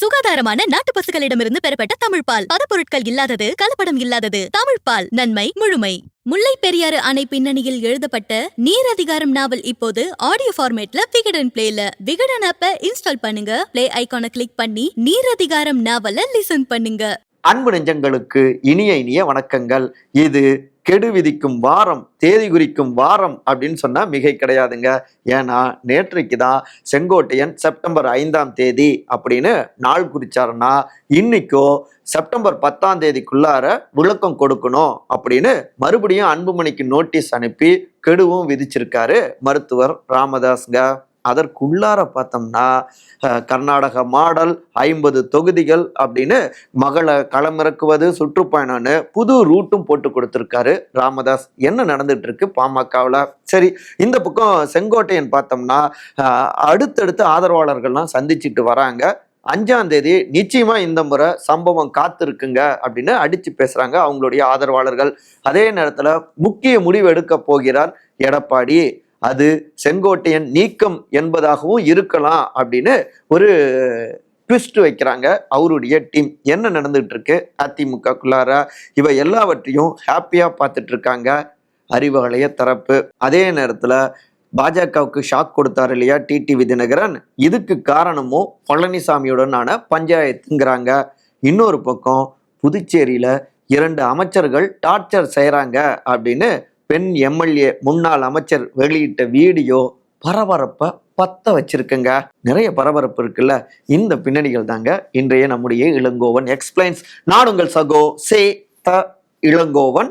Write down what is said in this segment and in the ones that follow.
சுகாதாரமான நாட்டு பசுகளிடமிருந்து பெறப்பட்ட தமிழ் பால். பதப்பொருட்கள் இல்லாதது கலப்படம் இல்லாதது. தமிழ் பால் நன்மை முழுமை. முல்லை பெரியாறு அணை பின்னணியில் எழுதப்பட்ட நீர் அதிகாரம் நாவல் இப்போது ஆடியோ ஃபார்மேட்ல விகடன் பிளேல விகடன் ஆப்ப இன்ஸ்டால் பண்ணுங்க. பிளே ஐகானை கிளிக் பண்ணி நீர் அதிகாரம் நாவல லிசன் பண்ணுங்க. அன்பு நெஞ்சங்களுக்கு இனிய இனிய வணக்கங்கள். இது கெடு விதிக்கும் வாரம் தேதி குறிக்கும் வாரம் அப்படின்னு சொன்னா மிகை கிடையாதுங்க. ஏன்னா நேற்றைக்கு தான் செங்கோட்டையன் செப்டம்பர் ஐந்தாம் தேதி அப்படின்னு நாள் குறிச்சாருன்னா இன்னைக்கோ செப்டம்பர் பத்தாம் தேதிக்குள்ளார விளக்கம் கொடுக்கணும் அப்படின்னு மறுபடியும் அன்புமணிக்கு நோட்டீஸ் அனுப்பி கெடுவும் விதிச்சிருக்காரு மருத்துவர் ராமதாஸ்ங்க. அதற்குள்ளார பார்த்தோம்னா கர்நாடக மாடல் ஐம்பது தொகுதிகள் அப்படின்னு மகளை களமிறக்குவது சுற்றுப்பயணம்னு புது ரூட்டும் போட்டு கொடுத்துருக்காரு ராமதாஸ். என்ன நடந்துட்டு இருக்கு பாமகவில்? சரி இந்த பக்கம் செங்கோட்டையன் பார்த்தோம்னா அடுத்தடுத்து ஆதரவாளர்கள்லாம் சந்திச்சுட்டு வராங்க. அஞ்சாம் தேதி நிச்சயமா இந்த முறை சம்பவம் காத்திருக்குங்க அப்படின்னு அடிச்சு பேசுறாங்க அவங்களுடைய ஆதரவாளர்கள். அதே நேரத்துல முக்கிய முடிவு எடுக்க போகிறார் எடப்பாடி. அது செங்கோட்டையன் நீக்கம் என்பதாகவும் இருக்கலாம் அப்படின்னு ஒரு ட்விஸ்ட் வைக்கிறாங்க அவருடைய டீம் என்ன நடந்துட்டு இருக்கு அதிமுகக்குள்ளார? இவ எல்லாவற்றையும் ஹாப்பியாக பார்த்துட்டு இருக்காங்க அறிவகளைய தரப்பு. அதே நேரத்தில் பாஜகவுக்கு ஷாக் கொடுத்தாரு இல்லையா? டிடிவி தினகரன் இதுக்கு காரணமும் பழனிசாமியுடனான பஞ்சாயத்துங்கிறாங்க. இன்னொரு பக்கம் புதுச்சேரியில் இரண்டு அமைச்சர்கள் டார்ச்சர் செய்கிறாங்க அப்படின்னு பெண் எம்எல்ஏ முன்னாள் அமைச்சர் வெளியிட்ட வீடியோ பரபரப்பை பத்த வச்சிருக்குங்க. நிறைய பரபரப்பு இருக்குல்ல. இந்த பின்னணிகள் தாங்க இன்றைய நம்முடைய இளங்கோவன் எக்ஸ்பிளைன்ஸ் நான் உங்கள் சகோ சே த இளங்கோவன்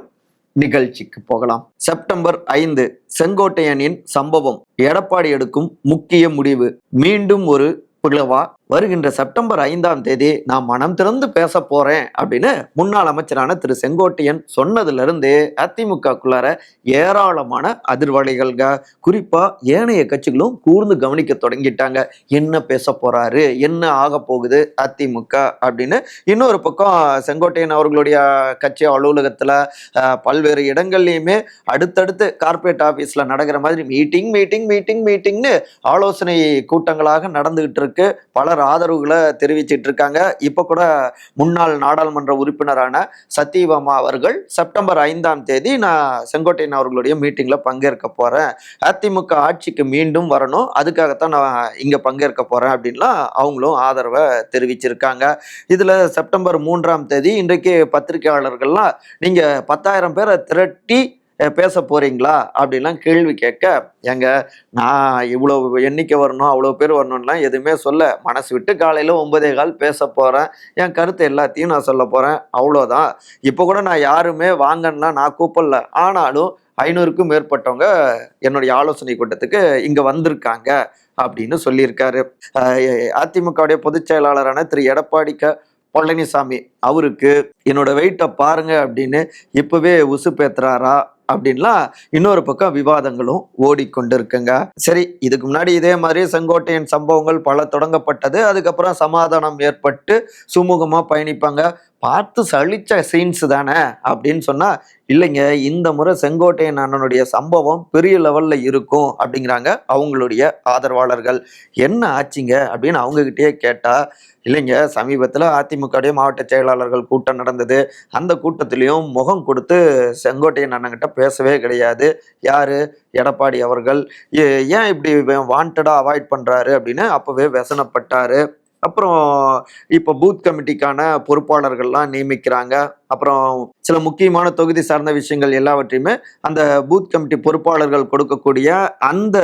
நிகழ்ச்சிக்கு போகலாம். செப்டம்பர் ஐந்து செங்கோட்டையனின் சம்பவம். எடப்பாடி எடுக்கும் முக்கிய முடிவு. மீண்டும் ஒரு பிளவா வருகின்ற செப்டம்பர் ஐந்தாம் தேதி நான் மனம் திறந்து பேச போறேன் அப்படின்னு முன்னாள் அமைச்சரான திரு செங்கோட்டையன் சொன்னதிலிருந்து அதிமுகக்குள்ளார ஏராளமான அதிர்வலைகள்க குறிப்பா ஏனைய கட்சிகளும் கூர்ந்து கவனிக்க தொடங்கிட்டாங்க. என்ன பேச போறாரு? என்ன ஆக போகுது அதிமுக? அப்படின்னு இன்னொரு பக்கம் செங்கோட்டையன் அவர்களுடைய கட்சி அலுவலகத்துல பல்வேறு இடங்கள்லையுமே அடுத்தடுத்து கார்ப்பரேட் ஆஃபீஸ்ல நடக்கிற மாதிரி மீட்டிங் மீட்டிங் மீட்டிங் மீட்டிங்னு ஆலோசனை கூட்டங்களாக நடந்துகிட்டு இருக்கு. பலர் ஆதரவுகளை தெரிவிச்சிட்டு இருக்காங்க இப்போ கூட முன்னாள் நாடாளுமன்ற உறுப்பினரான சத்தியபாமா அவர்கள் செப்டம்பர் ஐந்தாம் தேதி நான் செங்கோட்டையன் அவர்களுடைய மீட்டிங்கில் பங்கேற்க போகிறேன் அதிமுக ஆட்சிக்கு மீண்டும் வரணும். அதுக்காகத்தான் நான் இங்கே பங்கேற்க போகிறேன் அப்படின்லாம் அவங்களும் ஆதரவை தெரிவிச்சிருக்காங்க. இதில் செப்டம்பர் மூன்றாம் தேதி இன்றைக்கு பத்திரிகையாளர்கள்லாம் நீங்கள் பத்தாயிரம் பேரை திரட்டி பேச போறீங்களா அப்படின்லாம் கேள்வி கேட்க எங்க நான் இவ்வளோ எண்ணிக்கை வரணும் அவ்வளோ பேர் வரணும்லாம் எதுவுமே சொல்ல மனசு விட்டு காலையில் ஒன்பதே கால் பேச போகிறேன் என் கருத்து எல்லாத்தையும் நான் சொல்ல போகிறேன் அவ்வளோதான். இப்போ கூட நான் யாருமே வாங்கன்னா நான் கூப்பிடல. ஆனாலும் ஐநூறுக்கும் மேற்பட்டவங்க என்னுடைய ஆலோசனை கூட்டத்துக்கு இங்கே வந்திருக்காங்க அப்படின்னு சொல்லியிருக்காரு. அதிமுகவுடைய பொதுச் செயலாளரான திரு. எடப்பாடி க. பழனிசாமி. அவருக்கு என்னோட வெயிட்டை பாருங்க அப்படின்னு இப்பவே உசு பேத்துறாரா அப்படின்லாம் இன்னொரு பக்கம் விவாதங்களும் ஓடிக்கொண்டு இருக்குங்க சரி இதுக்கு முன்னாடி இதே மாதிரி செங்கோட்டையன் சம்பவங்கள் பல தொடங்கப்பட்டது. அதுக்கப்புறம் சமாதானம் ஏற்பட்டு சுமூகமாக பயணிப்பாங்க. பார்த்து சலிச்ச சீன்ஸ் தானே அப்படின்னு சொன்னா இல்லைங்க இந்த முறை செங்கோட்டையன் அண்ணனுடைய சம்பவம் பெரிய லெவல்ல இருக்கும் அப்படிங்கிறாங்க அவங்களுடைய ஆதரவாளர்கள். என்ன ஆச்சுங்க? அப்படின்னு அவங்க கேட்டால் கேட்டா இல்லைங்க சமீபத்தில் அதிமுகவுடைய மாவட்ட செயலாளர்கள் கூட்டம் நடந்தது. அந்த கூட்டத்திலையும் முகம் கொடுத்து செங்கோட்டையன் அண்ணங்கிட்ட பேசவே கிடையாது. யாரு? எடப்பாடி அவர்கள். ஏன் இப்படி வாண்டடாக அவாய்ட் பண்றாரு அப்படின்னு அப்போவே व्यசனப்பட்டாரு அப்புறம் இப்போ பூத் கமிட்டிக்கான பொறுப்பாளர்கள்லாம் நியமிக்கிறாங்க. அப்புறம் சில முக்கியமான தொகுதி சார்ந்த விஷயங்கள் எல்லாவற்றையுமே அந்த பூத் கமிட்டி பொறுப்பாளர்கள் கொடுக்கக்கூடிய அந்த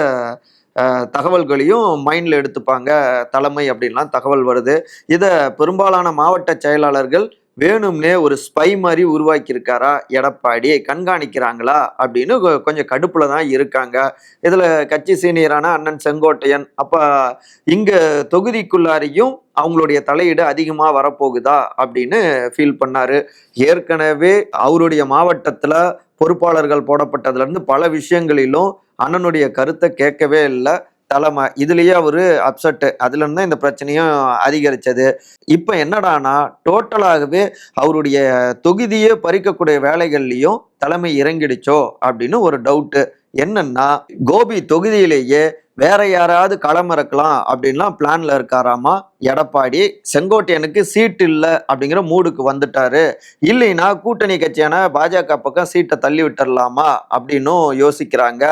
தகவல்களையும் மைண்டில் எடுத்துப்பாங்க. தலைமை அப்படின்லாம் தகவல் வருது. இதை பெரும்பாலான மாவட்ட செயலாளர்கள் வேணும்னே ஒரு ஸ்பை மாதிரி உருவாக்கியிருக்காரா? எடப்பாடி கண்காணிக்கிறாங்களா? அப்படின்னு கொ- கொஞ்சம் கடுப்பில் தான் இருக்காங்க. இதில் கட்சி சீனியரான அண்ணன் செங்கோட்டையன் அப்போ இங்கே தொகுதிக்குள்ளாரையும் அவங்களுடைய தலையீடு அதிகமாக வரப்போகுதா? அப்படின்னு ஃபீல் பண்ணார். ஏற்கனவே அவருடைய மாவட்டத்தில் பொறுப்பாளர்கள் போடப்பட்டதுலேருந்து பல விஷயங்களிலும் அண்ணனுடைய கருத்தை கேட்கவே இல்லை. தலைமை இதுலேயே அவர் அப்செட்டு அதுலேருந்து தான் இந்த பிரச்சனையும் அதிகரித்தது இப்போ என்னடானா டோட்டலாகவே அவருடைய தொகுதியே பறிக்கக்கூடிய வேலைகள்லையும் தலைமை இறங்கிடுச்சோ அப்படின்னு ஒரு டவுட்டு என்னன்னா கோபி தொகுதியிலேயே வேற யாராவது களம் இறக்கலாம் அப்படின்லாம் பிளான்ல இருக்காராமா? எடப்பாடி செங்கோட்டையனுக்கு சீட் இல்லை அப்படிங்கிற மூடுக்கு வந்துட்டாரு. இல்லைன்னா கூட்டணி கட்சியான பாஜக பக்கம் சீட்டை தள்ளி விட்டுடலாமா அப்படின்னும் யோசிக்கிறாங்க.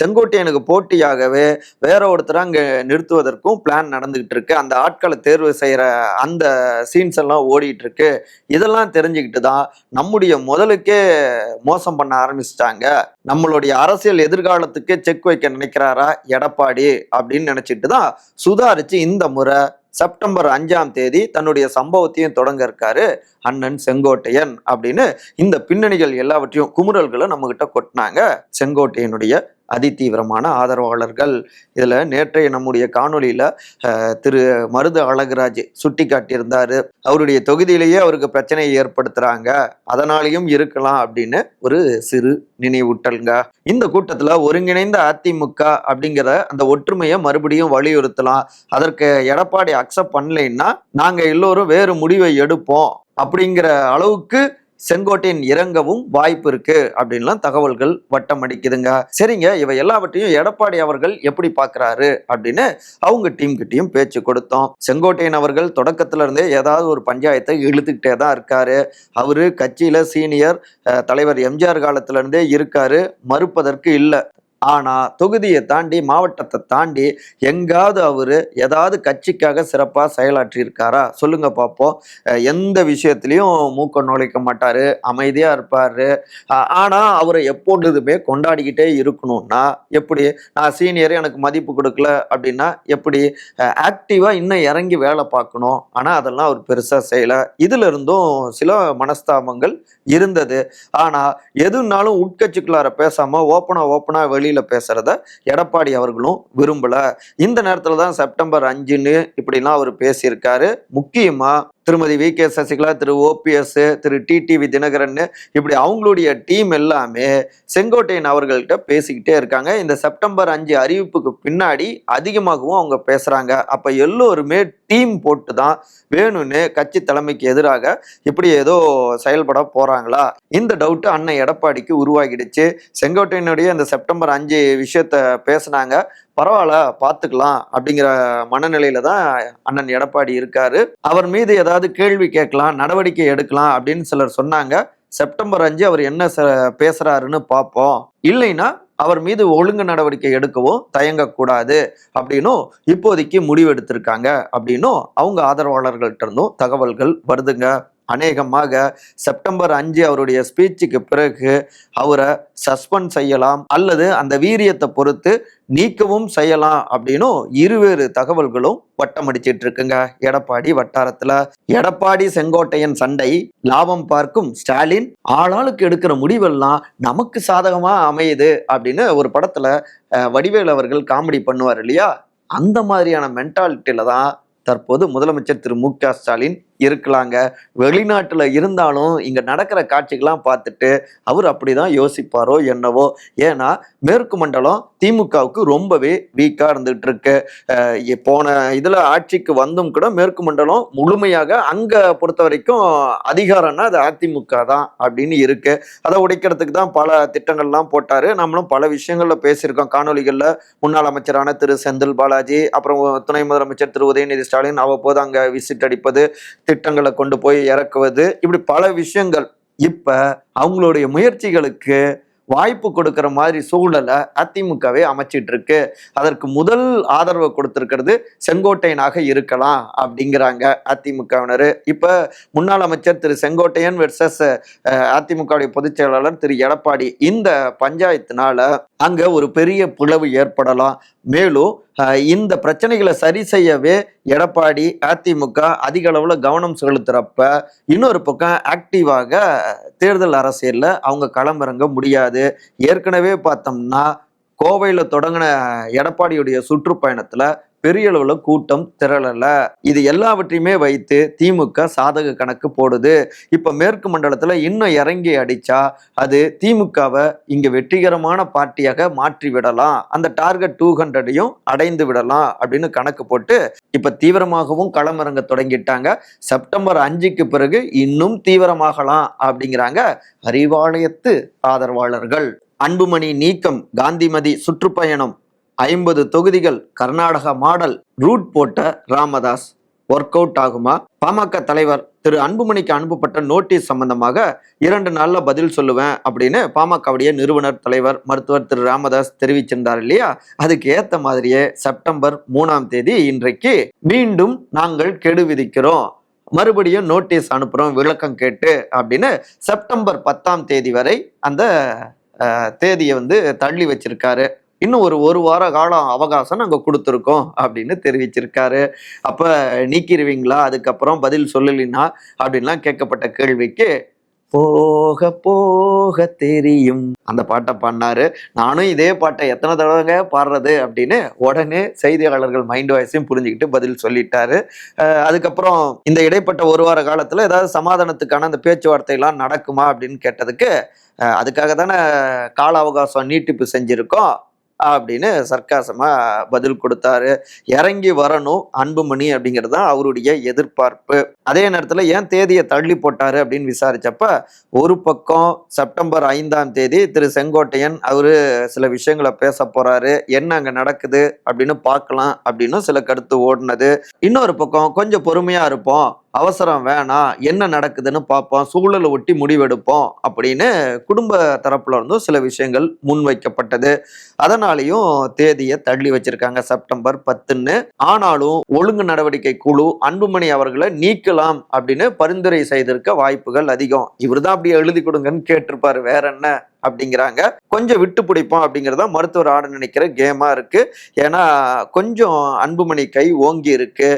செங்கோட்டையனுக்கு போட்டியாகவே வேற ஒருத்தர் அங்கே நிறுத்துவதற்கும் பிளான் நடந்துகிட்டு இருக்கு. அந்த ஆட்களை தேர்வு செய்கிற அந்த சீன்ஸ் எல்லாம் ஓடிட்டு இருக்கு. இதெல்லாம் தெரிஞ்சுக்கிட்டு தான் நம்முடைய முதலுக்கே மோசம் பண்ண ஆரம்பிச்சிட்டாங்க. நம்மளுடைய அரசியல் எதிர்காலத்துக்கு செக் வைக்க நினைக்கிறாரா எடப்பாடி அப்படின்னு நினைச்சிட்டு தான் சுதாரிச்சு இந்த முறை செப்டம்பர் அஞ்சாம் தேதி தன்னுடைய சம்பவத்தையும் தொடங்க இருக்காரு அண்ணன் செங்கோட்டையன் அப்படின்னு. இந்த பின்னணிகள் எல்லாவற்றையும் குமுறல்களை நம்மகிட்ட கொட்டினாங்க செங்கோட்டையனுடைய அதிதீவிரமான ஆதரவாளர்கள். இதில் நேற்றைய நம்முடைய காணொலியில் திரு மருது அழகுராஜ் சுட்டி காட்டியிருந்தார். அவருடைய தொகுதியிலேயே அவருக்கு பிரச்சனையை ஏற்படுத்துகிறாங்க அதனாலையும் இருக்கலாம் அப்படின்னு ஒரு சிறு நினைவூட்டல்ங்க. இந்த கூட்டத்தில் ஒருங்கிணைந்த அதிமுக அப்படிங்கிற அந்த ஒற்றுமையை மறுபடியும் வலியுறுத்தலாம். அதற்கு எடப்பாடி அக்செப்ட் பண்ணலைன்னா நாங்கள் எல்லோரும் வேறு முடிவை எடுப்போம் அப்படிங்கிற அளவுக்கு செங்கோட்டையன் இறங்கவும் வாய்ப்பு இருக்கு அப்படின்லாம் தகவல்கள் வட்டம் அடிக்குதுங்க. சரிங்க இவை எல்லாவற்றையும் எடப்பாடி அவர்கள் எப்படி பார்க்குறாரு அப்படின்னு அவங்க டீம் கிட்டையும் பேச்சு கொடுத்தோம். செங்கோட்டையன் அவர்கள் தொடக்கத்துல இருந்தே ஏதாவது ஒரு பஞ்சாயத்தை இழுத்துக்கிட்டே தான் இருக்காரு. அவரு கட்சியில சீனியர் தலைவர் எம்ஜிஆர் காலத்துல இருந்தே இருக்காரு. மறுப்பதற்கு இல்லை. ஆனால் தொகுதியை தாண்டி மாவட்டத்தை தாண்டி எங்காவது அவர் ஏதாவது கட்சிக்காக சிறப்பாக செயலாற்றியிருக்காரா? சொல்லுங்க பார்ப்போம் எந்த விஷயத்துலையும் மூக்க நுழைக்க மாட்டார் அமைதியாக இருப்பார். ஆனால் அவரை எப்பொழுதுமே கொண்டாடிக்கிட்டே இருக்கணும்னா எப்படி நான் சீனியர் எனக்கு மதிப்பு கொடுக்கல அப்படின்னா எப்படி ஆக்டிவாக இன்னும் இறங்கி வேலை பார்க்கணும். ஆனால் அதெல்லாம் அவர் பெருசாக செய்யலை. இதிலிருந்தும் சில மனஸ்தாபங்கள் இருந்தது. ஆனால் எதுனாலும் உட்கட்சிக்குள்ளார பேசாமல் ஓப்பனாக ஓப்பனாக வெளியில் பேசுகிறத எடப்பாடி அவர்களும் விரும்பல. இந்த நேரத்தில் தான் செப்டம்பர் அஞ்சுன்னு இப்படிலாம் அவர் பேசியிருக்காரு. முக்கியமாக திருமதி வி. கே. சசிகலா திரு. ஓபிஎஸ் திரு. டிடிவி தினகரன் இப்படி அவங்களுடைய டீம் எல்லாமே செங்கோட்டையன் அவர்கள்ட்ட பேசிக்கிட்டே இருக்காங்க. இந்த செப்டம்பர் அஞ்சு அறிவிப்புக்கு பின்னாடி அதிகமாகவும் அவங்க பேசுறாங்க. அப்ப எல்லோருமே டீம் போட்டு தான் வேணும்னு கட்சி தலைமைக்கு எதிராக இப்படி ஏதோ செயல்பட போறாங்களா? இந்த டவுட் அண்ணன் எடப்பாடிக்கு உருவாகிடுச்சு. செங்கோட்டையனுடைய இந்த செப்டம்பர் அஞ்சு விஷயத்த பேசுனாங்க. பரவாயில்ல பார்த்துக்கலாம் அப்படிங்கிற மனநிலையில தான் அண்ணன் எடப்பாடி இருக்காரு. அவர் மீது ஏதாவது கேள்வி கேட்கலாம் நடவடிக்கை எடுக்கலாம் அப்படின்னு சிலர் சொன்னாங்க. செப்டம்பர் அஞ்சு அவர் என்ன ச- பேசுறாருன்னு பார்ப்போம். இல்லைன்னா அவர் மீது ஒழுங்கு நடவடிக்கை எடுக்கவும் தயங்கக்கூடாது அப்படின்னும் இப்போதைக்கு முடிவெடுத்திருக்காங்க அப்படின்னும் அவங்க ஆதரவாளர்கள்ட்ட இருந்தும் தகவல்கள் வருதுங்க. அநேகமாக செப்டம்பர் அஞ்சு அவருடைய ஸ்பீச்சுக்கு பிறகு அவரை சஸ்பெண்ட் செய்யலாம் அல்லது அந்த வீரியத்தை பொறுத்து நீக்கவும் செய்யலாம் அப்படின்னும் இருவேறு தகவல்களும் வட்டமடிச்சிட்டு இருக்குங்க எடப்பாடி வட்டாரத்துல எடப்பாடி செங்கோட்டையன் சண்டை லாபம் பார்க்கும் ஸ்டாலின் ஆளாளுக்கு எடுக்கிற முடிவெல்லாம் நமக்கு சாதகமா அமையுது அப்படின்னு ஒரு படத்துல வடிவேல் வடிவேலு அவர்கள் காமெடி பண்ணுவார் இல்லையா? அந்த மாதிரியான மென்டாலிட்டியில தான் தற்போது முதலமைச்சர் திரு மு க ஸ்டாலின் இருக்கலாங்க. வெளிநாட்டில் இருந்தாலும் இங்கே நடக்கிற காட்சிகள்லாம் பார்த்துட்டு அவர் அப்படி தான் யோசிப்பாரோ என்னவோ. ஏன்னா மேற்கு மண்டலம் திமுகவுக்கு ரொம்பவே வீக்காக இருந்துகிட்டு இருக்கு போன இதில் ஆட்சிக்கு வந்தும் கூட மேற்கு மண்டலம் முழுமையாக அங்கே பொறுத்த வரைக்கும் அதிகாரம்னா அது அதிமுக தான் அப்படின்னு இருக்கு. அதை உடைக்கிறதுக்கு தான் பல திட்டங்கள்லாம் போட்டார். நம்மளும் பல விஷயங்களில் பேசியிருக்கோம். காணொலிகளில் முன்னாள் அமைச்சரான திரு செந்தில் பாலாஜி அப்புறம் துணை முதலமைச்சர் திரு உதயநிதி ஸ்டாலின் அவ்வப்போது அங்கே விசிட் அடிப்பது திட்டங்களை கொண்டு போய் இறக்குவது. இப்படி பல விஷயங்கள். இப்ப அவங்களுடைய முயற்சிகளுக்கு வாய்ப்பு கொடுக்கிற மாதிரி சூழலை அதிமுகவே அமைச்சிட்டு இருக்கு அதற்கு முதல் ஆதரவு கொடுத்துருக்கிறது செங்கோட்டையனாக இருக்கலாம் அப்படிங்கிறாங்க அதிமுகவினர். இப்ப முன்னாள் அமைச்சர் திரு செங்கோட்டையன் வெர்சஸ் அதிமுகவுடைய பொதுச் செயலாளர் திரு எடப்பாடி. இந்த பஞ்சாயத்தினால அங்க ஒரு பெரிய பிளவு ஏற்படலாம். மேலும் இந்த பிரச்சனைகளை சரி செய்யவே எடப்பாடி அதிமுக அதிக அளவில் கவனம் செலுத்துறப்ப இன்னொரு பக்கம் ஆக்டிவாக தேர்தல் அரசியலில் அவங்க களமிறங்க முடியாது. ஏற்கனவே பார்த்தோம்னா கோவையில் தொடங்கின எடப்பாடியுடைய சுற்றுப்பயணத்தில் பெரிய அளவில் கூட்டம் திரளலை இது எல்லாவற்றையுமே வைத்து திமுக சாதக கணக்கு போடுது. இப்போ மேற்கு மண்டலத்தில் இன்னும் இறங்கி அடித்தா அது திமுகவை இங்கே வெற்றிகரமான பார்ட்டியாக மாற்றி விடலாம். அந்த டார்கெட் டூ ஹண்ட்ரடையும் அடைந்து விடலாம் அப்படின்னு கணக்கு போட்டு இப்போ தீவிரமாகவும் களமிறங்க தொடங்கிட்டாங்க. செப்டம்பர் அஞ்சுக்கு பிறகு இன்னும் தீவிரமாகலாம் அப்படிங்கிறாங்க அறிவாலயத்து ஆதரவாளர்கள். அன்புமணி நீக்கம் காந்திமதி சுற்றுப்பயணம். ஐம்பது தொகுதிகள் கர்நாடக மாடல் ரூட் போட்ட ராமதாஸ் ஒர்க் அவுட் ஆகுமா? பாமக தலைவர் திரு அன்புமணிக்கு அனுப்பப்பட்ட நோட்டீஸ் சம்பந்தமாக இரண்டு நாள்ல பதில் சொல்லுவேன் அப்படின்னு பாமகவுடைய நிறுவனர் தலைவர் மருத்துவர் திரு ராமதாஸ் தெரிவிச்சிருந்தார் இல்லையா? அதுக்கு ஏத்த மாதிரியே செப்டம்பர் மூணாம் தேதி இன்றைக்கு மீண்டும் நாங்கள் கெடு விதிக்கிறோம். மறுபடியும் நோட்டீஸ் அனுப்புறோம் விளக்கம் கேட்டு அப்படின்னு செப்டம்பர் பத்தாம் தேதி வரை அந்த தேதியை வந்து தள்ளி வச்சிருக்காரு. இன்னும் ஒரு ஒரு வார காலம் அவகாசம் நாங்கள் கொடுத்துருக்கோம் அப்படின்னு தெரிவிச்சிருக்காரு. அப்போ நீக்கிடுவீங்களா அதுக்கப்புறம் பதில் சொல்லலினா அப்படின்லாம் கேட்கப்பட்ட கேள்விக்கு போக போக தெரியும். அந்த பாட்டை பாடினாரு. நானும் இதே பாட்டை எத்தனை தடவைங்க பாடுறது அப்படின்னு உடனே செய்தியாளர்கள் மைண்ட் வாய்ஸையும் புரிஞ்சுக்கிட்டு பதில் சொல்லிட்டாரு. அதுக்கப்புறம் இந்த இடைப்பட்ட ஒரு வார காலத்தில் ஏதாவது சமாதானத்துக்கான அந்த பேச்சுவார்த்தையெல்லாம் நடக்குமா அப்படின்னு கேட்டதுக்கு அதுக்காக தானே கால அவகாசம் நீட்டிப்பு செஞ்சுருக்கோம். அப்படின்னு சர்க்காசமாக பதில் கொடுத்தாரு. இறங்கி வரணும் அன்புமணி அப்படிங்கிறது தான் அவருடைய எதிர்பார்ப்பு. அதே நேரத்தில் ஏன் தேதியை தள்ளி போட்டார் அப்படின்னு விசாரித்தப்ப ஒரு பக்கம் செப்டம்பர் ஐந்தாம் தேதி திரு செங்கோட்டையன் அவர் சில விஷயங்களை பேச போகிறாரு என்ன அங்கே நடக்குது அப்படின்னு பார்க்கலாம் அப்படின்னு சில கருத்து ஓடினது. இன்னொரு பக்கம் கொஞ்சம் பொறுமையாக இருப்போம். அவசரம் வேணாம் என்ன நடக்குதுன்னு பார்ப்போம் சூழலை ஒட்டி முடிவெடுப்போம் அப்படின்னு குடும்ப தரப்புல இருந்தும் சில விஷயங்கள் முன்வைக்கப்பட்டது. அதனாலையும் தேதியை தள்ளி வச்சிருக்காங்க செப்டம்பர் பத்துன்னு. ஆனாலும் ஒழுங்கு நடவடிக்கை குழு அன்புமணி அவர்களை நீக்கலாம் அப்படின்னு பரிந்துரை செய்திருக்க வாய்ப்புகள் அதிகம். இவர் தான் அப்படியே எழுதி கொடுங்கன்னு கேட்டிருப்பாரு வேற என்ன அப்படிங்கிறாங்க. கொஞ்சம் விட்டு பிடிப்போம் அப்படிங்கிறத மருத்துவர் ஆட நினைக்கிற கேமா இருக்கு. ஏன்னா கொஞ்சம் அன்புமணி கை ஓங்கி இருக்கு.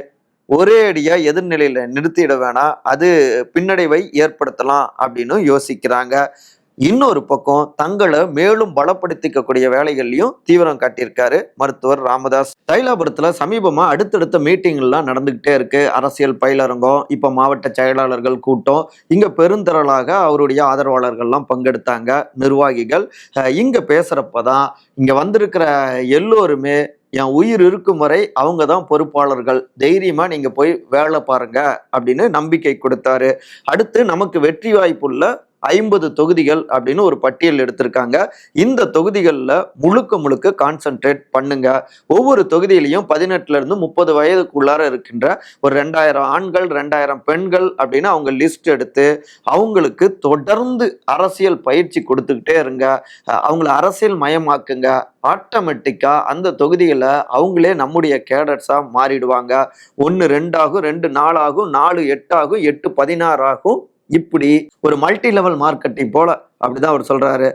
ஒரே அடியாக எதிர்நிலையில் நிறுத்திட வேணாம். அது பின்னடைவை ஏற்படுத்தலாம் அப்படின்னு யோசிக்கிறாங்க. இன்னொரு பக்கம் தங்களை மேலும் பலப்படுத்திக்கக்கூடிய வேலைகள்லையும் தீவிரம் காட்டியிருக்காரு மருத்துவர் ராமதாஸ். தைலாபுரத்தில் சமீபமாக அடுத்தடுத்த மீட்டிங்லாம் நடந்துக்கிட்டே இருக்கு. அரசியல் பயிலரங்கம் இப்போ மாவட்ட செயலாளர்கள் கூட்டம் இங்கே பெருந்திரளாக அவருடைய ஆதரவாளர்கள்லாம் பங்கெடுத்தாங்க நிர்வாகிகள். இங்கே பேசுகிறப்ப தான் இங்கே வந்திருக்கிற எல்லோருமே என் உயிர் இருக்கும் வரை அவங்க தான் பொறுப்பாளர்கள். தைரியமா நீங்க போய் வேலை பாருங்க அப்படின்னு நம்பிக்கை கொடுத்தாரு. அடுத்து நமக்கு வெற்றி வாய்ப்புள்ள ஐம்பது தொகுதிகள் அப்படின்னு ஒரு பட்டியல் எடுத்திருக்காங்க. இந்த தொகுதிகளில் முழுக்க முழுக்க கான்சென்ட்ரேட் பண்ணுங்க. ஒவ்வொரு தொகுதியிலையும் பதினெட்டுல இருந்து முப்பது வயதுக்குள்ளார இருக்கின்ற ஒரு ரெண்டாயிரம் ஆண்கள் ரெண்டாயிரம் பெண்கள் அப்படின்னு அவங்க லிஸ்ட் எடுத்து அவங்களுக்கு தொடர்ந்து அரசியல் பயிற்சி கொடுத்துக்கிட்டே இருங்க. அவங்கள அரசியல் மயமாக்குங்க. ஆட்டோமேட்டிக்காக அந்த தொகுதியில் அவங்களே நம்முடைய கேடர்ஸாக மாறிடுவாங்க. ஒன்று ரெண்டாகும் ரெண்டு நாலாகும் நாலு எட்டாகும் எட்டு பதினாறாகும் இப்படி ஒரு மல்டி லெவல் மார்க்கெட்டிங் போல அப்படிதான் அவர் சொல்றாரு.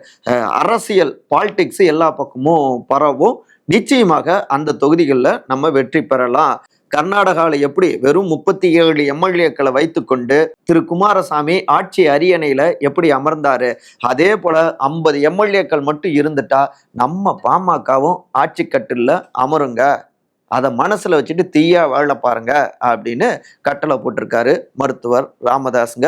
அரசியல் பாலிடிக்ஸ் எல்லா பக்கமும் பரவும். நிச்சயமாக அந்த தொகுதிகளில் நம்ம வெற்றி பெறலாம். கர்நாடகாவில் எப்படி வெறும் முப்பத்தி ஏழு எம்எல்ஏக்களை வைத்துக்கொண்டு திரு குமாரசாமி ஆட்சி அரியணையில் எப்படி அமர்ந்தாரு? அதே போல ஐம்பது எம்எல்ஏக்கள் மட்டும் இருந்துட்டா நம்ம பாமகவும் ஆட்சி கட்டில் அமருங்க. அதை மனசில் வச்சுட்டு தீயா வாழ பாருங்க அப்படின்னு கட்டளை போட்டிருக்காரு மருத்துவர் ராமதாஸுங்க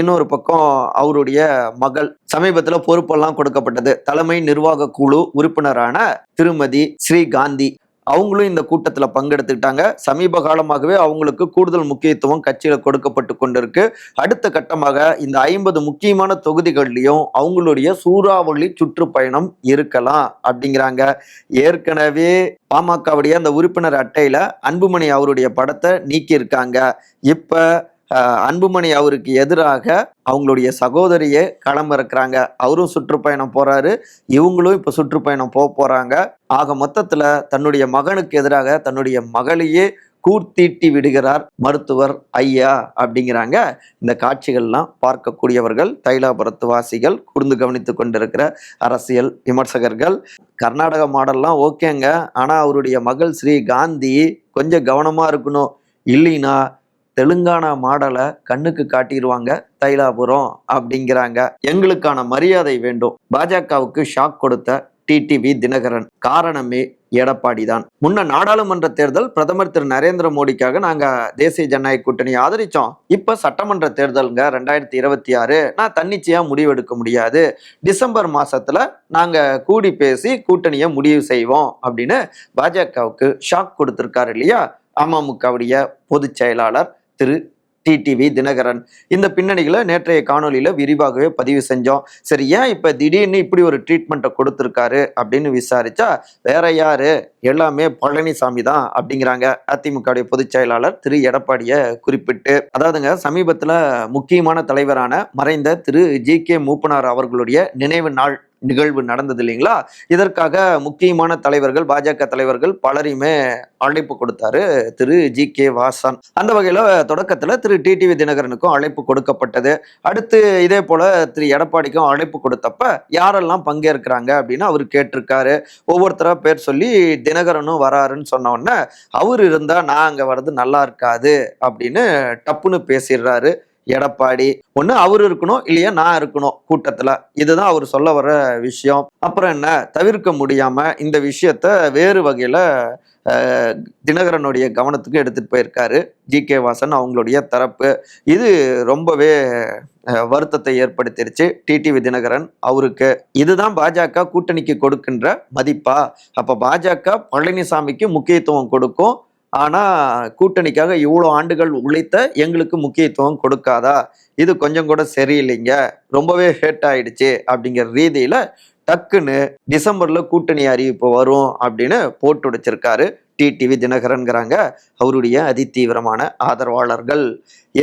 இன்னொரு பக்கம் அவருடைய மகள். சமீபத்தில் பொறுப்பெல்லாம் கொடுக்கப்பட்டது. தலைமை நிர்வாக குழு உறுப்பினரான திருமதி ஸ்ரீ காந்தி அவங்களும் இந்த கூட்டத்தில் பங்கெடுத்துக்கிட்டாங்க. சமீப காலமாகவே அவங்களுக்கு கூடுதல் முக்கியத்துவம் கட்சியில் கொடுக்கப்பட்டு கொண்டிருக்கு. அடுத்த கட்டமாக இந்த ஐம்பது முக்கியமான தொகுதிகள்லையும் அவங்களுடைய சூறாவளி சுற்றுப்பயணம் இருக்கலாம் அப்படிங்கிறாங்க. ஏற்கனவே பாமகவுடைய அந்த உறுப்பினர் அட்டையில அன்புமணி அவருடைய படத்தை நீக்கியிருக்காங்க. இப்போ அன்புமணி அவருக்கு எதிராக அவங்களுடைய சகோதரியே களமிறக்குறாங்க அவரும் சுற்றுப்பயணம் போறாரு. இவங்களும் இப்போ சுற்றுப்பயணம் போக போறாங்க. ஆக மொத்தத்துல தன்னுடைய மகனுக்கு எதிராக தன்னுடைய மகளையே கூர்த்தீட்டி விடுகிறார் மருத்துவர் ஐயா அப்படிங்கிறாங்க. இந்த காட்சிகள்லாம் பார்க்கக்கூடியவர்கள் தைலாபுரத்து வாசிகள் கூர்ந்து கவனித்து கொண்டிருக்கிற அரசியல் விமர்சகர்கள். கர்நாடக மாடல்லாம் ஓகேங்க. ஆனால் அவருடைய மகள் ஸ்ரீ காந்தி கொஞ்சம் கவனமாக இருக்கணும். இல்லைன்னா தெலுங்கானா மாடலை கண்ணுக்கு காட்டிடுவாங்க தைலாபுரம் அப்படிங்கிறாங்க. எங்களுக்கான மரியாதை வேண்டும். பாஜகவுக்கு ஷாக் கொடுத்த டிடிவி தினகரன். காரணமே எடப்பாடி தான் முன்ன நாடாளுமன்ற தேர்தல் பிரதமர் திரு நரேந்திர மோடிக்காக நாங்க தேசிய ஜனநாயக கூட்டணி ஆதரிச்சோம். இப்ப சட்டமன்ற தேர்தலுங்க ரெண்டாயிரத்தி இருபத்தி ஆறு. நான் தன்னிச்சையா முடிவெடுக்க முடியாது. டிசம்பர் மாசத்துல நாங்க கூடி பேசி கூட்டணியை முடிவு செய்வோம் அப்படின்னு பாஜகவுக்கு ஷாக் கொடுத்திருக்காரு இல்லையா? அமமுகவுடைய பொதுச் செயலாளர் திரு டிடிவி தினகரன். இந்த பின்னணிகளை நேற்றைய காணொலியில் விரிவாகவே பதிவு செஞ்சோம். சரி ஏன் இப்போ திடீர்னு இப்படி ஒரு ட்ரீட்மெண்ட்டை கொடுத்துருக்காரு அப்படின்னு விசாரிச்சா வேற யாரு? எல்லாமே பழனிசாமி தான் அப்படிங்கிறாங்க. அதிமுகவுடைய பொதுச் செயலாளர் திரு எடப்பாடியை குறிப்பிட்டு. அதாவதுங்க சமீபத்தில் முக்கியமான தலைவரான மறைந்த திரு ஜி கே மூப்பனார் அவர்களுடைய நினைவு நாள் நிகழ்வு நடந்தது இல்லைங்களா? இதற்காக முக்கியமான தலைவர்கள் பாஜக தலைவர்கள் பலரையுமே அழைப்பு கொடுத்தாரு திரு ஜி கே வாசன். அந்த வகையில் தொடக்கத்தில் திரு டிடிவி தினகரனுக்கும் அழைப்பு கொடுக்கப்பட்டது. அடுத்து இதே போல திரு எடப்பாடிக்கும் அழைப்பு கொடுத்தப்ப யாரெல்லாம் பங்கேற்கிறாங்க அப்படின்னு அவர் கேட்டிருக்காரு. ஒவ்வொருத்தரா பேர் சொல்லி தினகரனும் வராருன்னு சொன்ன உடனே அவர் இருந்தால் நான் அங்கே வர்றது நல்லா இருக்காது அப்படின்னு டப்புன்னு பேசிடுறாரு. எடப்பாடி. ஒன்று அவர் இருக்கணும் இல்லையா நான் இருக்கணும் கூட்டத்தில். இதுதான் அவர் சொல்ல வர விஷயம். அப்புறம் என்ன? தவிர்க்க முடியாமல் இந்த விஷயத்த வேறு வகையில் தினகரனுடைய கவனத்துக்கு எடுத்துகிட்டு போயிருக்காரு. ஜி. கே. வாசன் அவங்களுடைய தரப்பு. இது ரொம்பவே வருத்தத்தை ஏற்படுத்திருச்சு. டிடிவி தினகரன் அவருக்கு. இதுதான் பாஜக கூட்டணிக்கு கொடுக்கின்ற மதிப்பா? அப்போ பாஜக பழனிசாமிக்கு முக்கியத்துவம் கொடுக்கும். ஆனால் கூட்டணிக்காக இவ்வளோ ஆண்டுகள் உழைத்த எங்களுக்கு முக்கியத்துவம் கொடுக்காதா? இது கொஞ்சம் கூட சரியில்லைங்க. ரொம்பவே ஹேட் ஆயிடுச்சு அப்படிங்கிற ரீதியில் டக்குன்னு டிசம்பரில் கூட்டணி அறிவிப்பு வரும் அப்படின்னு போட்டு உடைச்சிருக்காரு டிடிவி தினகரன்கிறாங்க. அவருடைய அதிதீவிரமான ஆதரவாளர்கள்.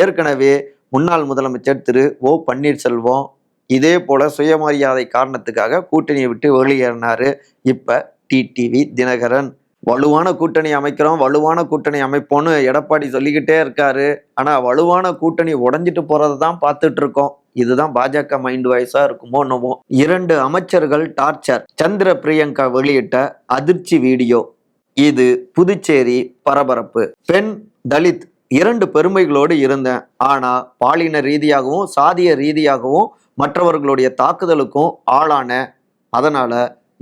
ஏற்கனவே முன்னாள் முதலமைச்சர் திரு ஓ பன்னீர்செல்வம் இதே போல சுயமரியாதை காரணத்துக்காக கூட்டணியை விட்டு வெளியேறினாரு. இப்போ டிடிவி தினகரன். வலுவான கூட்டணி அமைக்கிறோம் வலுவான கூட்டணி அமைப்போம்னு எடப்பாடி சொல்லிக்கிட்டே இருக்காரு. ஆனா வலுவான கூட்டணி உடஞ்சிட்டு போறதை தான் பார்த்துட்டு இருக்கோம் இதுதான் பாஜக மைண்ட் வாய்ஸா இருக்குமோ என்னமோ இரண்டு அமைச்சர்கள் டார்ச்சர். சந்திர பிரியங்கா வெளியிட்ட அதிர்ச்சி வீடியோ. இது புதுச்சேரி பரபரப்பு. பெண் தலித் இரண்டு பெருமைகளோடு இருந்தேன். ஆனா பாலின ரீதியாகவும் சாதிய ரீதியாகவும் மற்றவர்களுடைய தாக்குதலுக்கும் ஆளான அதனால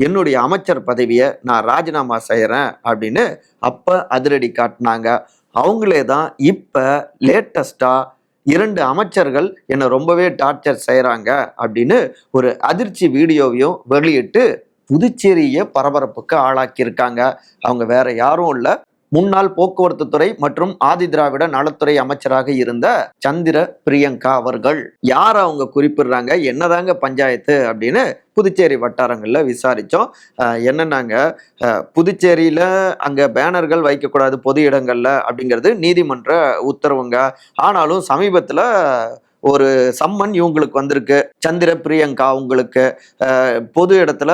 என்னுடைய அமைச்சர் பதவியை நான் ராஜினாமா செய்கிறேன் அப்படின்னு அப்போ அதிரடி காட்டினாங்க. அவங்களே தான் இப்போ லேட்டஸ்டாக இரண்டு அமைச்சர்கள் என்னை ரொம்பவே டார்ச்சர் செய்கிறாங்க அப்படின்னு ஒரு அதிர்ச்சி வீடியோவையும் வெளியிட்டு புதுச்சேரியை பரபரப்புக்கு ஆளாக்கியிருக்காங்க. அவங்க வேற யாரும் இல்லை. முன்னாள் போக்குவரத்து துறை மற்றும் ஆதி திராவிட நலத்துறை அமைச்சராக இருந்த சந்திர பிரியங்கா அவர்கள். யார் அவங்க குறிப்பிடுறாங்க? என்னதாங்க பஞ்சாயத்து? அப்படின்னு புதுச்சேரி வட்டாரங்களில் விசாரித்தோம் என்னன்னாங்க? புதுச்சேரியில் அங்கே பேனர்கள் வைக்கக்கூடாது பொது இடங்களில் அப்படிங்கிறது நீதிமன்ற உத்தரவுங்க. ஆனாலும் சமீபத்தில் ஒரு சம்மன் இவங்களுக்கு வந்திருக்கு சந்திர பிரியங்கா உங்களுக்கு பொது இடத்துல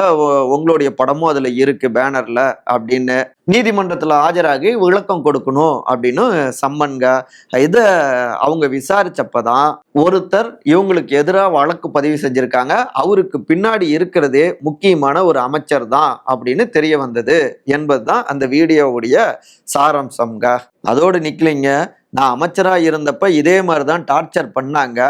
உங்களுடைய படமும் அதுல இருக்கு பேனர்ல அப்படின்னு நீதிமன்றத்தில் ஆஜராகி விளக்கம் கொடுக்கணும் அப்படின்னு சம்மன்க இதை அவங்க விசாரிச்சப்பதான் ஒருத்தர் இவங்களுக்கு எதிராக வழக்கு பதிவு செஞ்சுருக்காங்க. அவருக்கு பின்னாடி இருக்கிறதே முக்கியமான ஒரு அமைச்சர் தான் அப்படின்னு தெரிய வந்தது என்பது தான் அந்த வீடியோவுடைய சாரம்சம்ங்க அதோடு நிக்கலைங்க. நான் அமைச்சராக இருந்தப்ப இதே மாதிரி தான் டார்ச்சர் பண்ணாங்க.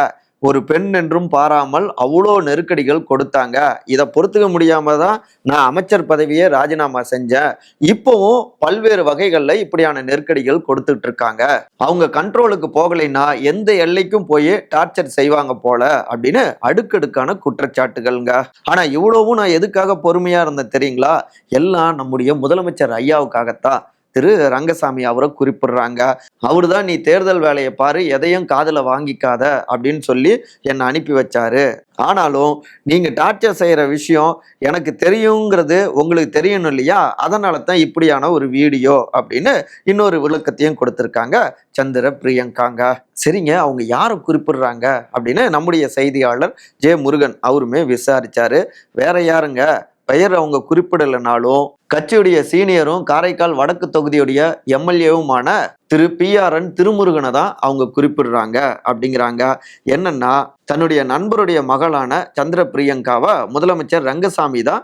ஒரு பெண் என்றும் பாராமல் அவ்வளோ நெருக்கடிகள் கொடுத்தாங்க. இதை பொறுத்துக்க முடியாம தான் நான் அமைச்சர் பதவியை ராஜினாமா செஞ்சேன். இப்போவும் பல்வேறு வகைகளில் இப்படியான நெருக்கடிகள் கொடுத்துட்டு இருக்காங்க. அவங்க கண்ட்ரோலுக்கு போகலைன்னா எந்த எல்லைக்கும் போய் டார்ச்சர் செய்வாங்க போல அப்படின்னு அடுக்கடுக்கான குற்றச்சாட்டுகள்ங்க. ஆனா இவ்வளவும் நான் எதுக்காக பொறுமையா இருந்தேன் தெரியுங்களா? எல்லாம் நம்முடைய முதலமைச்சர் ஐயாவுக்காகத்தான். திரு ரங்கசாமி அவரை குறிப்பிடுறாங்க. அவரு தான் நீ தேர்தல் வேலையை பாரு எதையும் காதில் வாங்கிக்காத அப்படின்னு சொல்லி என்னை அனுப்பி வச்சாரு. ஆனாலும் நீங்கள் டார்ச்சர் செய்கிற விஷயம் எனக்கு தெரியுங்கிறது உங்களுக்கு தெரியணும் இல்லையா? அதனால தான் இப்படியான ஒரு வீடியோ அப்படின்னு இன்னொரு விளக்கத்தையும் கொடுத்துருக்காங்க சந்திர பிரியங்காங்க. சரிங்க அவங்க யாரை குறிப்பிடுறாங்க அப்படின்னு நம்முடைய செய்தியாளர் ஜே முருகன் அவருமே விசாரிச்சாரு. வேற யாருங்க? பெயர் அவங்க குறிப்பிடலைனாலும் கட்சியுடைய சீனியரும் காரைக்கால் வடக்கு தொகுதியுடைய எம்எல்ஏவுமான திரு பிஆர்என் திருமுருகனை தான் அவங்க குறிப்பிடுறாங்க. அப்படிங்கிறாங்க. என்னன்னா தன்னுடைய நண்பருடைய மகளான சந்திர பிரியங்காவை முதலமைச்சர் ரங்கசாமி தான்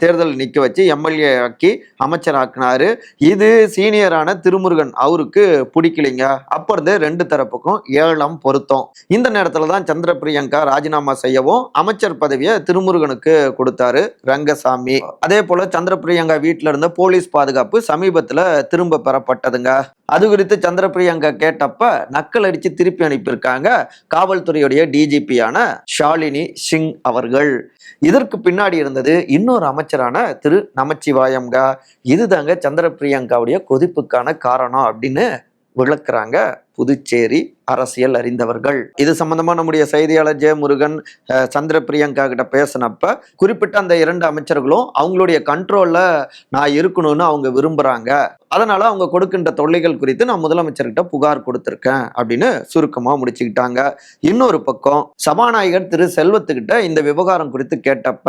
தேர்தல் நிக்க வச்சு எம்எல்ஏ ஆக்கி அமைச்சராக்குனாரு. இது சீனியரான திருமுருகன் அவருக்கு பிடிக்கலைங்க. அப்பொழுது ரெண்டு தரப்புக்கும் ஏழம் பொருத்தம். இந்த நேரத்துல தான் சந்திர பிரியங்கா ராஜினாமா செய்யவும் அமைச்சர் பதவியை திருமுருகனுக்கு கொடுத்தாரு ரங்கசாமி. அதே போல சந்திர பிரியங்கா வீட்டில் இருந்த போலீஸ் பாதுகாப்பு சமீபத்தில் திரும்ப பெறப்பட்டதுங்க. அது குறித்து சந்திரபிரியங்கா கேட்டப்ப நக்கல் அடித்து திருப்பி அனுப்பியிருக்காங்க காவல்துறையுடைய டிஜிபியான ஷாலினி சிங் அவர்கள். இதற்கு பின்னாடி இருந்தது இன்னொரு அமைச்சரான திரு நமச்சிவாயம்கா இதுதாங்க சந்திரபிரியங்காவுடைய கொதிப்புக்கான காரணம் அப்படின்னு விளக்குறாங்க புதுச்சேரி அரசியல் அறிந்தவர்கள். இது சம்பந்தமா நம்முடைய செய்தியாளர் ஜெய முருகன் சந்திர பிரியங்கா கிட்ட பேசினப்ப குறிப்பிட்ட அந்த இரண்டு அமைச்சர்களும் அவங்களுடைய கண்ட்ரோல்ல நான் இருக்கணும்னு அவங்க விரும்புறாங்க. அதனால அவங்க கொடுக்கின்ற தொல்லைகள் குறித்து நான் முதலமைச்சர்கிட்ட புகார் கொடுத்துருக்கேன் அப்படின்னு சுருக்கமா முடிச்சுக்கிட்டாங்க. இன்னொரு பக்கம் சபாநாயகர் திரு செல்வத்துக்கிட்ட இந்த விவகாரம் குறித்து கேட்டப்ப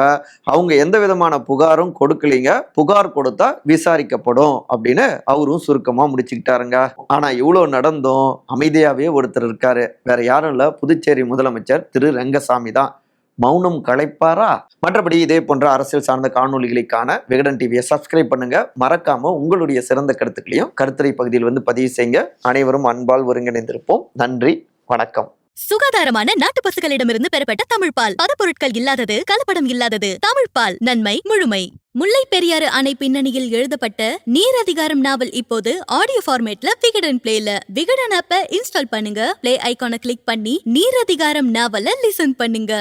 அவங்க எந்த விதமான புகாரும் கொடுக்கலீங்க புகார் கொடுத்தா விசாரிக்கப்படும் அப்படின்னு அவரும் சுருக்கமா முடிச்சுக்கிட்டாருங்க. ஆனா இவ்வளவு நடந்தும் அமைதியாவே ஒருத்தர் இருக்காரு. வேற யாரும் இல்லை. புதுச்சேரி முதலமைச்சர் திரு ரங்கசாமி தான். மௌனம் களைப்பாரா? மற்றபடி இதே போன்ற அரசியல் சார்ந்த காணொளிகளுக்கான விகடன் டிவியை சப்ஸ்கிரைப் பண்ணுங்க. மறக்காம உங்களுடைய சிறந்த கருத்துக்களையும் கருத்துரை பகுதியில் வந்து பதிவு செய்யுங்க. அனைவரும் அன்பால் ஒருங்கிணைந்திருப்போம். நன்றி. வணக்கம். சுகாதாரமான நாட்டு பசுகளிடமிருந்து பெறப்பட்ட தமிழ்பால். பதப்பொருட்கள் இல்லாதது கலப்படம் இல்லாதது தமிழ்பால் நன்மை முழுமை. முல்லை பெரியாறு அணை பின்னணியில் எழுதப்பட்ட நீர் அதிகாரம் நாவல் இப்போது ஆடியோ ஃபார்மேட்ல விகடன் பிளேல விகடன் ஆப்ப இன்ஸ்டால் பண்ணுங்க. பிளே ஐகானை கிளிக் பண்ணி நீர் அதிகாரம் நாவலை லிசன் பண்ணுங்க.